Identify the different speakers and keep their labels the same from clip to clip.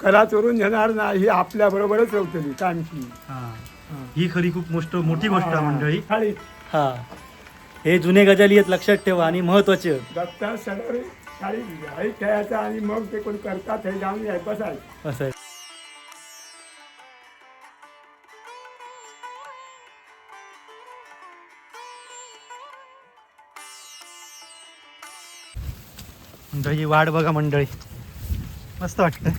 Speaker 1: कला चोरून घेणार ना ही आपल्या बरोबरच होतली कायमची
Speaker 2: हा. ही खरी खूप मोष्ट मोठी गोष्ट आहे मंडळी.
Speaker 1: खाली
Speaker 2: हा. हे जुने गजाली आहेत लक्षात ठेवा आणि
Speaker 1: महत्त्वाचे. खाली आई खेळायचं आणि मग ते कोण करतात हे जाऊन याय बसायचं.
Speaker 2: असं आहे. मंडळी वाट बघा मंडळी. मस्त वाटतं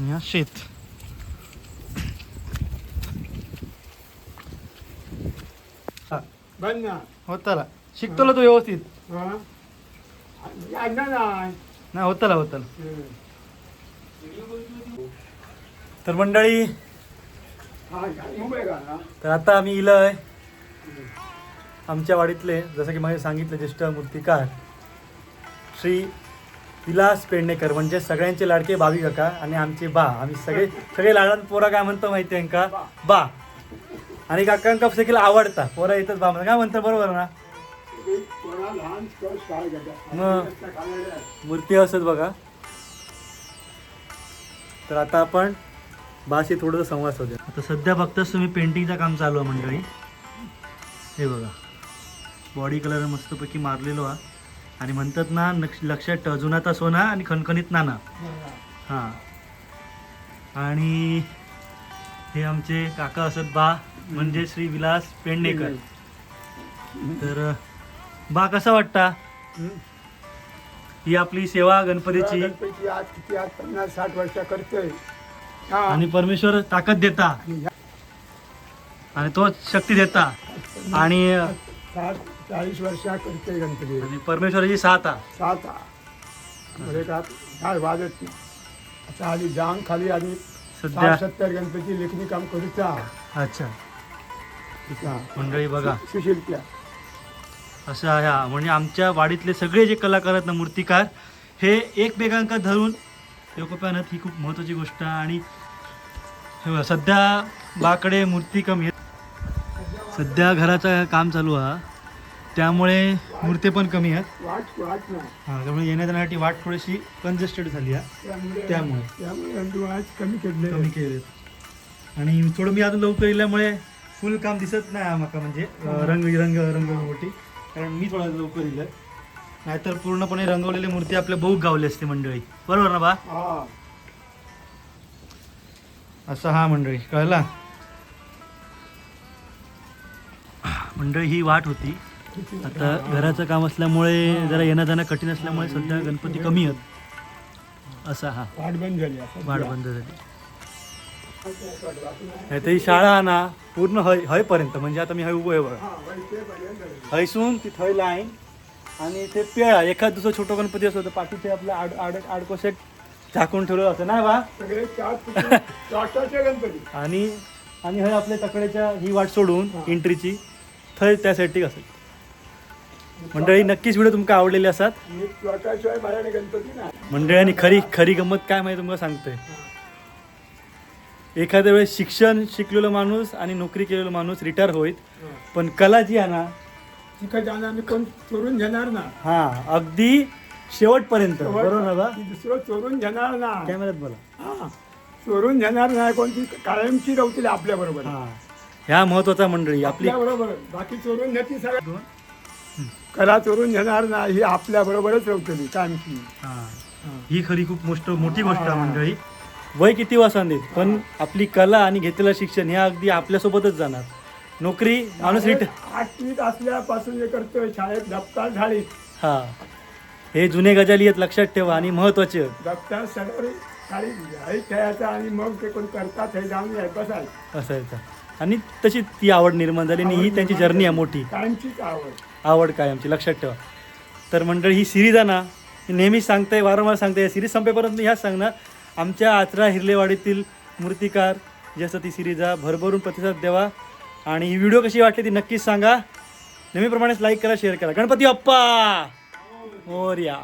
Speaker 2: आणि हा शेत हा
Speaker 1: बंद ना
Speaker 2: होताला शिकतोला तो व्यवस्थित
Speaker 1: हा आणणार नाही
Speaker 2: नाही होताला होताला
Speaker 1: हं.
Speaker 2: तर मंडळी
Speaker 1: हा
Speaker 2: तर आता आम्ही इलय. आमच्या वाडीतले जसं की मला सांगितलं ज्येष्ठ मूर्तिकार श्री विलास पेडणेकर म्हणजे सगळ्यांचे लाडके भावी काका आणि आमचे बा. आम्ही सगळे सगळे लाडान पोरा काय म्हणतो माहिती आहे का? बा. आणि काकांका देखील आवडता. पोरा येतच बा म्हणतात. काय म्हणतात बरोबर ना? मग. मूर्ती असत बघा. तर आता आपण बाशी थोडंसं संवाद साधूया. आता सध्या बघताच तुम्ही पेंटिंगचं काम चालू आहे मंडळी. हे बघा. बॉडी कलर मस्तपैकी मारलेलो हा. आणि म्हणतात ना लक्षात जुनाचा सोना आणि खणखणीत नाना हां. आणि हे आमचे काका असत बा म्हणजे श्री विलास पेडणेकर तर बा कसा वाटता?
Speaker 1: हं.
Speaker 2: आपली सेवा गणपतीची.
Speaker 1: गणपती आज किती आज पन्नास साठ वर्ष करतोय. हा.
Speaker 2: आणि परमेश्वर ताकद देता.
Speaker 1: आणि
Speaker 2: तो शक्ती देता. आणि
Speaker 1: चाळीस वर्ष करतोय गणपती.
Speaker 2: आणि परमेश्वराची आ.
Speaker 1: सात बरे का काय वाजत नाही आता आली जांग खाली आणि
Speaker 2: सध्या
Speaker 1: साठ सत्तर गणपती लेखणी काम करूचा
Speaker 2: अच्छा.
Speaker 1: हा.
Speaker 2: मंडळी बघा.
Speaker 1: सुशिल्प्या.
Speaker 2: असं आहे हा. म्हणजे आमच्या वाडीतले सगळे जे कलाकार आहेत ना मूर्तिकार हे एकमेकांका धरून एकोप्यानं ही खूप महत्त्वाची गोष्ट आहे. आणि हे बघा, सध्या बाकडे मूर्ती कमी आहेत सध्या घराचं काम चालू आहे. त्यामुळे मूर्ती पण कमी आहेत. हां त्यामुळे येण्या जाण्यासाठी वाट थोडीशी कंजेस्टेड झाली आहे.
Speaker 1: त्यामुळे.
Speaker 2: त्यामुळे.
Speaker 1: आज कमी केले
Speaker 2: कमी केलेत. आणि थोडं मी अजून लवकर इल्यामुळे फुल काम दिसत नाही आम्हाला म्हणजे अं, रंग रंग रंगवटी कारण मी थोडं लवकर इलं. नाहीतर पूर्णपणे रंगवलेली मूर्ती आपल्या बहु गावली असते मंडळी. बरोबर ना बा? असं हा मंडळी कळला? मंडळी ही वाट होती. आता घराचं काम असल्यामुळे जरा येणं जाणं कठीण असल्यामुळे सध्या गणपती कमी आहेत. असा हा.
Speaker 1: वाट बंद झाली.
Speaker 2: वाट बंद झाली. ही शाळा ना पूर्ण हय हयपर्यंत. म्हणजे आता मी हय उभं आहे बघा. हयसून ती थंय लाईन आणि ते पेळा. एखाद दुसरं छोटं गणपती असतो तर पाठीचे आपलं आड आड आडकोशे झाकून ठेवलं असं नाही बा?
Speaker 1: गणपती.
Speaker 2: आणि आणि हय आपल्या तकड्याच्या ही वाट सोडून एंट्रीची थंय त्यासाठी असेल. मंडळी नक्कीच व्हिडिओ तुमका आवडलेले असतात.
Speaker 1: आणि
Speaker 2: मंडळी खरी खरी गंमत काय माहिती तुम्हाला सांगतोय? एखाद्या वेळेस शिक्षण शिकलेला माणूस आणि नोकरी केलेला माणूस रिटायर होईत पण कला जी आहे ना
Speaker 1: कोण चोरून घेणार ना?
Speaker 2: हा अगदी शेवटपर्यंत. बरोबर ना
Speaker 1: दुसरं चोरून घेणार ना.
Speaker 2: कॅमेऱ्यात बोला.
Speaker 1: चोरून घेणार नाही कोणती कायमची रवतील आपल्या बरोबर.
Speaker 2: ह्या महत्त्वाचा मंडळी आपली
Speaker 1: बरोबर. बाकी चोरून घेते सगळं कला चोरून घेणार नाही ही आपल्या बरोबरच रवतली कायमची
Speaker 2: हा. ही खरी खूप मोष्ट मोठी गोष्ट आहे मंडळी. वय किती वासांदेत पण आपली कला आणि घेतलेलं शिक्षण हे अगदी आपल्यासोबतच जाणार. नोकरी माणूस रिट
Speaker 1: आठवीत असल्यापासून हे करतोय शाळेत दप्तर झाली
Speaker 2: हा. हे जुने गजाली आहेत लक्षात ठेवा आणि महत्त्वाचे.
Speaker 1: दप्तर सगळे खाली आई खेळायचं आणि मग ते कोण करतात हे जाऊन याय बसायचं
Speaker 2: असायचा आणि तशी ती आवड निर्माण झाली आणि ही त्यांची जर्नी आहे मोठी.
Speaker 1: कायमचीच आवड.
Speaker 2: आवड काय आमची लक्षात ठेवा. तर मंडळी ही सिरीज आहे ना नेहमी नेहमीच सांगते वारंवार सांगते सिरीज संपेपर्यंत मी ह्याच सांगणार. आमच्या आचरा हिरलेवाडीतील मूर्तिकार जी ती सिरीज आहे भरभरून प्रतिसाद द्यावा. आणि ही व्हिडिओ कशी वाटली ती नक्कीच सांगा. नेहमीप्रमाणेच लाईक करा शेअर करा. गणपती बाप्पा! या